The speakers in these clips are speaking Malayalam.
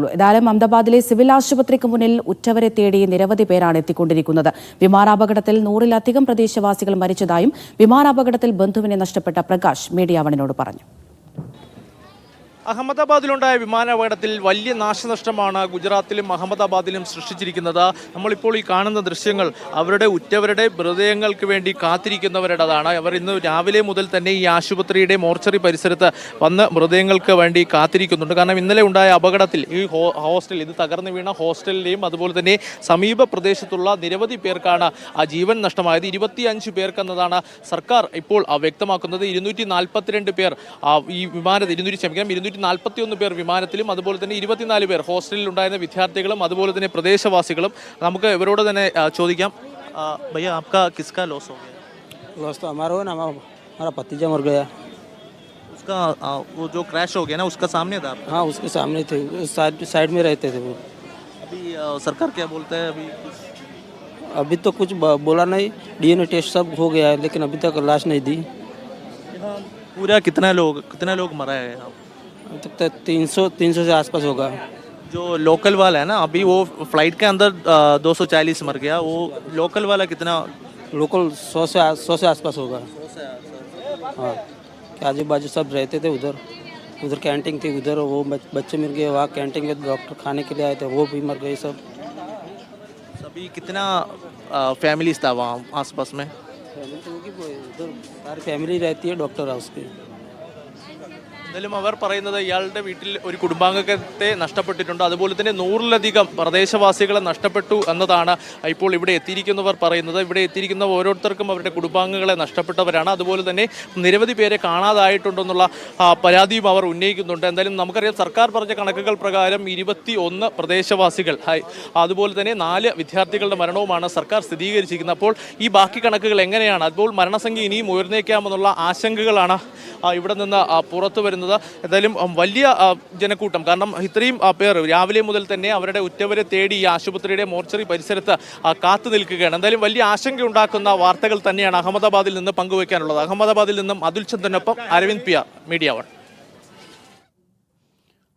ഏതായാലും അഹമ്മദാബാദിലെ സിവിൽ ആശുപത്രിക്ക് മുന്നിൽ ഉറ്റവരെ തേടി നിരവധി പേരാണ് എത്തിക്കൊണ്ടിരിക്കുന്നത്. വിമാനാപകടത്തിൽ നൂറിലധികം പ്രദേശവാസികൾ മരിച്ചതായും വിമാനാപകടത്തിൽ ബന്ധുവിനെ നഷ്ടപ്പെട്ട പ്രകാശ് മീഡിയാവണിനോട് പറഞ്ഞു. അഹമ്മദാബാദിലുണ്ടായ വിമാനാപകടത്തിൽ വലിയ നാശനഷ്ടമാണ് ഗുജറാത്തിലും അഹമ്മദാബാദിലും സൃഷ്ടിച്ചിരിക്കുന്നത്. നമ്മളിപ്പോൾ ഈ കാണുന്ന ദൃശ്യങ്ങൾ അവരുടെ ഉറ്റവരുടെ മൃതദേഹങ്ങൾക്ക് വേണ്ടി കാത്തിരിക്കുന്നവരുടേതാണ്. അവർ ഇന്ന് രാവിലെ മുതൽ തന്നെ ഈ ആശുപത്രിയുടെ മോർച്ചറി പരിസരത്ത് വന്ന് മൃതദേഹങ്ങൾക്ക് വേണ്ടി കാത്തിരിക്കുന്നുണ്ട്. കാരണം ഇന്നലെ ഉണ്ടായ അപകടത്തിൽ ഈ ഹോസ്റ്റൽ ഇത് തകർന്നു വീണ ഹോസ്റ്റലിലെയും അതുപോലെ തന്നെ സമീപ പ്രദേശത്തുള്ള നിരവധി പേർക്കാണ് ആ ജീവൻ നഷ്ടമായത്. ഇരുപത്തിയഞ്ച് പേർക്കെന്നതാണ് സർക്കാർ ഇപ്പോൾ വ്യക്തമാക്കുന്നത്. ഇരുന്നൂറ്റി നാൽപ്പത്തിരണ്ട് പേർ ഈ വിമാനത്തിൽ ഇരുന്നൂറ്റി ക്ഷമിക്കണം ഇരുന്നൂറ്റി നാൽപ്പത്തി ഒന്ന് പേർ വിമാനത്തിലും അതുപോലെ തന്നെ ഇരുപത്തിനാല് പേർ ഹോസ്റ്റലിൽ ഉണ്ടായിരുന്ന വിദ്യാർത്ഥികളും അതുപോലെ തന്നെ പ്രദേശവാസികളും നമുക്ക് ഇവരോട് തന്നെ ആ, ചോദിക്കാം ആ, ഭയ്യ ആപ്കാ കിസ്കാ ലോസ് ഹോ ഗയാ लॉस तो हमारा हो ना हमारा हमारा भतीजा मर गया उसका आ, वो जो क्रैश हो गया ना उसका सामने था आपका हाँ उसके सामने थे उस साइड साइड में रहते थे वो अभी आ, सरकार क्या बोलता है अभी कुछ अभी तो कुछ ब- बोला नहीं डीएनए टेस्ट सब हो गया है लेकिन अभी तक लाश नहीं दी यहाँ पूरा कितना लोग कितना लोग मरा है तक तो तीन सौ तीन सौ से आसपास होगा। जो लोकल वाला है ना अभी वो फ़्लाइट के अंदर दो सौ चालीस मर गया वो लोकल वाला कितना? लोकल सौ से सौ से आसपास होगा। हाँ आजू बाजू सब रहते थे उधर। उधर कैंटीन थी उधर वो बच्चे मिल गए वहाँ कैंटीन में डॉक्टर खाने के लिए आए थे वो भी मर गए सब। सभी कितना फैमिलीज़ था वहाँ आसपास में? फैमिली तो होगी उधर सारी फैमिली रहती है डॉक्टर हाउस की എന്തായാലും അവർ പറയുന്നത് ഇയാളുടെ വീട്ടിൽ ഒരു കുടുംബാംഗത്തെ നഷ്ടപ്പെട്ടിട്ടുണ്ട്. അതുപോലെ തന്നെ നൂറിലധികം പ്രദേശവാസികളെ നഷ്ടപ്പെട്ടു എന്നതാണ് ഇപ്പോൾ ഇവിടെ എത്തിയിരിക്കുന്നവർ പറയുന്നത്. ഇവിടെ എത്തിയിരിക്കുന്ന ഓരോരുത്തർക്കും അവരുടെ കുടുംബാംഗങ്ങളെ നഷ്ടപ്പെട്ടവരാണ്. അതുപോലെ തന്നെ നിരവധി പേരെ കാണാതായിട്ടുണ്ടെന്നുള്ള പരാതിയും അവർ ഉന്നയിക്കുന്നുണ്ട്. എന്തായാലും നമുക്കറിയാം സർക്കാർ പറഞ്ഞ കണക്കുകൾ പ്രകാരം ഇരുപത്തി ഒന്ന് പ്രദേശവാസികൾ അതുപോലെ തന്നെ നാല് വിദ്യാർത്ഥികളുടെ മരണവുമാണ് സർക്കാർ സ്ഥിരീകരിച്ചിരിക്കുന്നത്. അപ്പോൾ ഈ ബാക്കി കണക്കുകൾ എങ്ങനെയാണ്? അപ്പോൾ മരണസംഖ്യ ഇനിയും ഉയർന്നേക്കാമെന്നുള്ള ആശങ്കകളാണ് ഇവിടെ നിന്ന് പുറത്തു വരുന്നത്. എന്തായാലും വലിയ ജനക്കൂട്ടം. കാരണം ഇത്രയും പേർ രാവിലെ മുതൽ തന്നെ അവരുടെ ഉറ്റവരെ തേടി ഈ ആശുപത്രിയുടെ മോർച്ചറി പരിസരത്ത് കാത്തു നിൽക്കുകയാണ്. എന്തായാലും വലിയ ആശങ്കയുണ്ടാക്കുന്ന വാർത്തകൾ തന്നെയാണ് അഹമ്മദാബാദിൽ നിന്ന് പങ്കുവയ്ക്കാനുള്ളത് അഹമ്മദാബാദിൽ നിന്നും അതുൽ ചന്ദ്രനൊപ്പം അരവിന്ദ് പിയ മീഡിയ വൺ.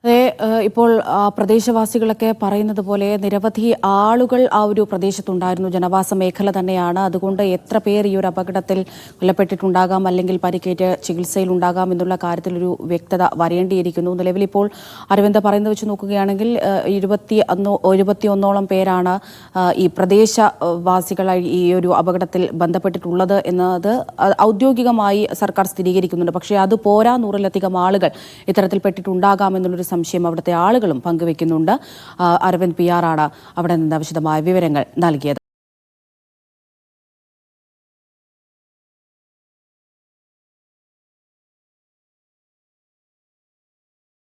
അതെ ഇപ്പോൾ പ്രദേശവാസികളൊക്കെ പറയുന്നത് പോലെ നിരവധി ആളുകൾ ആ ഒരു പ്രദേശത്തുണ്ടായിരുന്നു. ജനവാസ മേഖല തന്നെയാണ്. അതുകൊണ്ട് എത്ര പേർ ഈ ഒരു അപകടത്തിൽ കൊല്ലപ്പെട്ടിട്ടുണ്ടാകാം അല്ലെങ്കിൽ പരിക്കേറ്റ് ചികിത്സയിൽ ഉണ്ടാകാം എന്നുള്ള കാര്യത്തിൽ ഒരു വ്യക്തത വരേണ്ടിയിരിക്കുന്നു. നിലവിൽ ഇപ്പോൾ അരവിന്ദ് പറയുന്നത് വെച്ച് നോക്കുകയാണെങ്കിൽ ഇരുപത്തി ഒന്നോ ഇരുപത്തിയൊന്നോളം പേരാണ് ഈ പ്രദേശവാസികളായി ഈ ഒരു അപകടത്തിൽ ബന്ധപ്പെട്ടിട്ടുള്ളത് എന്നത് ഔദ്യോഗികമായി സർക്കാർ സ്ഥിരീകരിക്കുന്നുണ്ട്. പക്ഷേ അത് പോരാ നൂറിലധികം ആളുകൾ ഇത്തരത്തിൽ പെട്ടിട്ടുണ്ടാകാം എന്നുള്ളൊരു സംശയം അവിടുത്തെ ആളുകളും പങ്കുവെക്കുന്നുണ്ട്. അരവിന്ദ് പി ആറാണ് അവിടെ നിന്ന് വിശദമായ വിവരങ്ങൾ നൽകിയത്.